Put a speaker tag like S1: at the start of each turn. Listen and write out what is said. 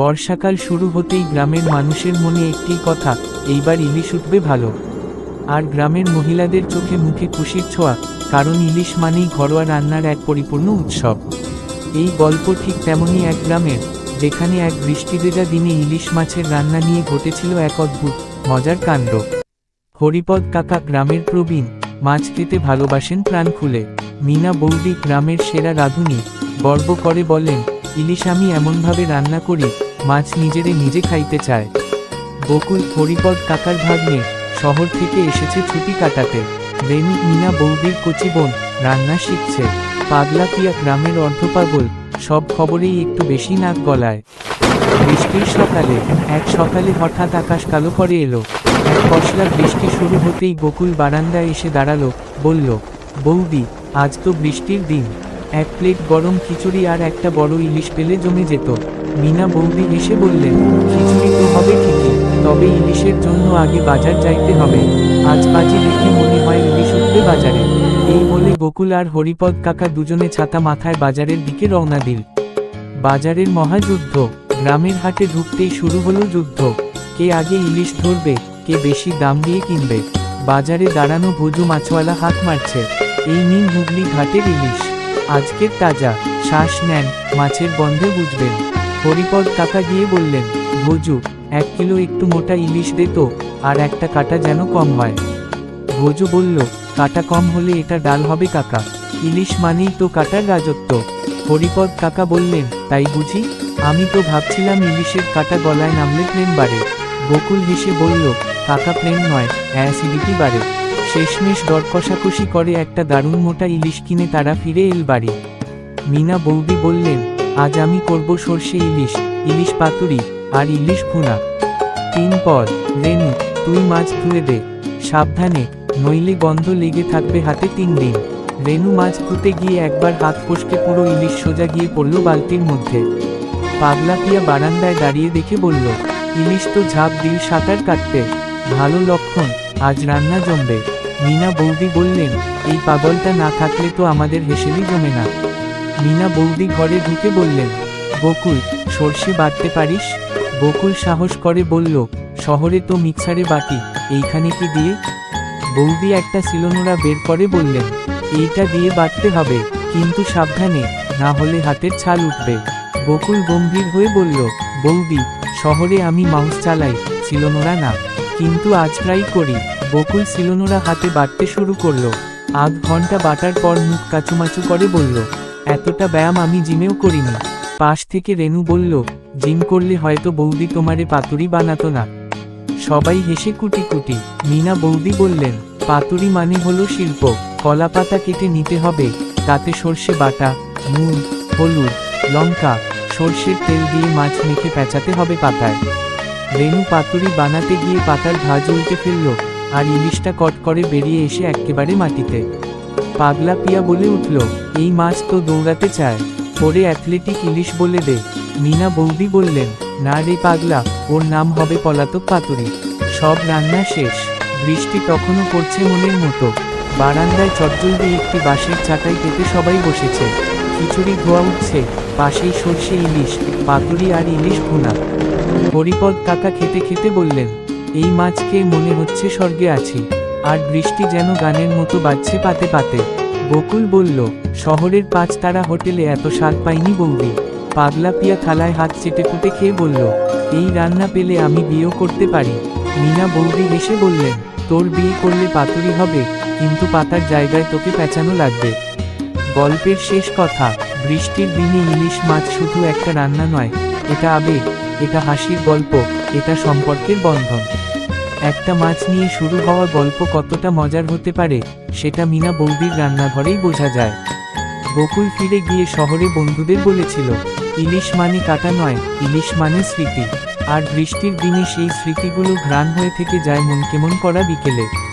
S1: বর্ষাকাল শুরু হতেই গ্রামের মানুষের মনে একটি কথা, এইবার ইলিশ উঠবে ভালো। আর গ্রামের মহিলাদের চোখে মুখে খুশির ছোঁয়া, কারণ ইলিশ মানেই ঘরোয়া রান্নার এক পরিপূর্ণ উৎসব। এই গল্প ঠিক তেমনই এক গ্রামের, যেখানে এক বৃষ্টিভেজা দিনে ইলিশ মাছের রান্না নিয়ে ঘটেছিল এক অদ্ভুত, মজার কাণ্ড। হরিপদ কাকা গ্রামের প্রবীণ, মাছ খেতে ভালোবাসেন প্রাণ খুলে। মিনা বৌদি গ্রামের সেরা রাঁধুনি, গর্ব করে বলেন, ইলিশ আমি এমনভাবে রান্না করি মাছ নিজেরে নিজে খাইতে চায়। বকুল হরিপদ কাকার ভাগ্নে শহর থেকে এসেছে ছুটি কাটাতে। রেনু মিনা বৌদির কচি বোন রান্না শিখছে। পাগলা পিয়া গ্রামের অর্ধপাগল সব খবরেই একটু বেশি নাক গলায়। বৃষ্টির সকালে, এক সকালে হঠাৎ আকাশ কালো করে এলো। এক পশলা বৃষ্টি শুরু হতেই গোকুল বারান্দায় এসে দাঁড়াল, বলল, বৌদি, আজ তো বৃষ্টির দিন। এক প্লেট গরম খিচুড়ি আর একটা বড় ইলিশ পেলে জমে যেত। মিনা বৌদি এসে বললেন, খিচুড়ি তো হবে ঠিকই, তবে ইলিশের জন্য আগে বাজার যাইতে হবে। আজ বাজি দেখে মনে হয় ইলিশ উঠবে বাজারে। এই বলে গোকুল আর হরিপদ কাকা দুজনে ছাতা মাথায় বাজারের দিকে রওনা দিল। বাজারের মহাযুদ্ধ, গ্রামের হাটে ঢুকতেই শুরু হলো যুদ্ধ। কে আগে ইলিশ ধরবে, কে বেশি দাম দিয়ে কিনবে। বাজারে দাঁড়ানো ভুজু মাছওয়ালা হাত মারছে। এই নিন হুগলি ঘাটের ইলিশ। আজকের তাজা, শ্বাস নেন, মাছের গন্ধে বুঝবেন। হরিপদ কাকা গিয়ে বললেন, ভোজু, এক কিলো একটু মোটা ইলিশ দে তো, আর একটা কাটা যেন কম হয়। ভোজু বলল, কাটা কম হলে এটা ডাল হবে কাকা। ইলিশ মানেই তো কাটার রাজত্ব। হরিপদ কাকা বললেন, তাই বুঝি? আমি তো ভাবছিলাম ইলিশের কাটা গলায় নামলে প্রেম বাড়ে। বকুল হেসে বলল, কাকা প্রেম নয়, অ্যাসিডিটি বাড়ে। শেষমেশ দর কষাকষি করে একটা দারুণ মোটা ইলিশ কিনে তারা ফিরে এল বাড়ি। মিনা বৌদি বললেন আজ আমি করব সর্ষে ইলিশ ইলিশ পাতুরি আর ইলিশ ভুনা। তিন পদ, রেনু, তুই মাছ ধুয়ে দে। সাবধানে, নইলে গন্ধ লেগে থাকবে হাতে তিন দিন। রেনু মাছ ধুতে গিয়ে একবার হাত ফসকে পুরো ইলিশ সোজা গিয়ে পড়ল বালতির মধ্যে। পাগলা পিয়া বারান্দায় দাঁড়িয়ে দেখে বলল, ইলিশ তো ঝাঁপ দিল সাঁতার কাটতে। ভালো লক্ষণ, আজ রান্না জমবে। মিনা বৌদি বললেন, এই পাগলটা না থাকলে তো আমাদের হেসেলি জমে না। মিনা বৌদি ঘরে ঢুকে বললেন, বকুল, সর্ষে বাটতে পারিস? বকুল সাহস করে বলল, শহরে তো মিক্সারে বাটি, এইখানে কি দিয়ে? বৌদি একটা সিলোনোরা বের করে বললেন, এইটা দিয়ে বাটতে হবে, কিন্তু সাবধানে, না হলে হাতের ছাল উঠবে। বকুল গম্ভীর হয়ে বলল, বৌদি, শহরে আমি মাউস চালাই সিলোনোরা না, কিন্তু আজ প্রায় করি। বকুল সিলোনোরা হাতে বাটতে শুরু করল, আধ ঘণ্টা বাটার পর মুখ কাচুমাচু করে বলল এতটা ব্যায়াম আমি জিমেও করিনি। পাশ থেকে রেনু বলল, জিম করলে হয়তো বৌদি তোমারে পাতুরি বানাতো না। সবাই হেসে কুটি কুটি মিনা বৌদি বললেন, পাতুরি মানে হলো শিল্প। কলা পাতা কেটে নিতে হবে, তাতে সর্ষে বাটা, নুন, হলুদ, লঙ্কা, সর্ষের তেল দিয়ে মাছ মেখে পেঁচাতে হবে পাতায়। রেনু পাতুরি বানাতে গিয়ে পাতার ভাজ উল্টে ফেলল, আর ইলিশটা কট করে বেরিয়ে এসে একেবারে মাটিতে। পাগলা পিয়া বলে উঠল, এই মাছ তো দৌড়াতে চায়। পরে অ্যাথলেটিক ইলিশ বলে দে। মিনা বৌদি বললেন, না রে পাগলা, ওর নাম হবে পলাতক পাতুরি। সব রান্না শেষ। বৃষ্টি তখনও পড়ছে মনের মতো। বারান্দায় চটজলদি একটি বাঁশের চাটাই পেতে সবাই বসেছে। খিচুড়ি ধোয়া উঠছে, পাশেই সর্ষে ইলিশ, পাতুরি আর ইলিশ ভুনা। হরিপদ কাকা খেতে খেতে বললেন, এই মাছ খেয়ে মনে হচ্ছে স্বর্গে আছি? আর বৃষ্টি যেন গানের মতো বাজছে পাতে পাতে। বকুল বলল, শহরের পাঁচ তারা হোটেলে এত স্বাদ পাইনি বৌদি। পাগলা পিয়া থালায় হাত চেটে কুটে খেয়ে বলল, এই রান্না পেলে আমি বিয়েও করতে পারি। মিনা বৌদি হেসে বললেন, তোর বিয়ে করলে পাতুরি হবে, কিন্তু পাতার জায়গায় তোকে পেঁচানো লাগবে। গল্পের শেষ কথা, বৃষ্টির দিনে ইলিশ মাছ শুধু একটা রান্না নয়, এটা আবেগ, এটা হাসির গল্প, এটা সম্পর্কের বন্ধন। একটা মাছ নিয়ে শুরু হওয়া গল্প কতটা মজার হতে পারে, সেটা মিনা বৌদির রান্নাঘরেই বোঝা যায়। বকুল ফিরে গিয়ে শহরে বন্ধুদের বলেছিল, ইলিশ মানে কাটা নয়, ইলিশ মানে স্মৃতি। আর বৃষ্টির দিনে সেই স্মৃতিগুলো ঘ্রাণ হয়ে থেকে যায় মন কেমন করা বিকেলে।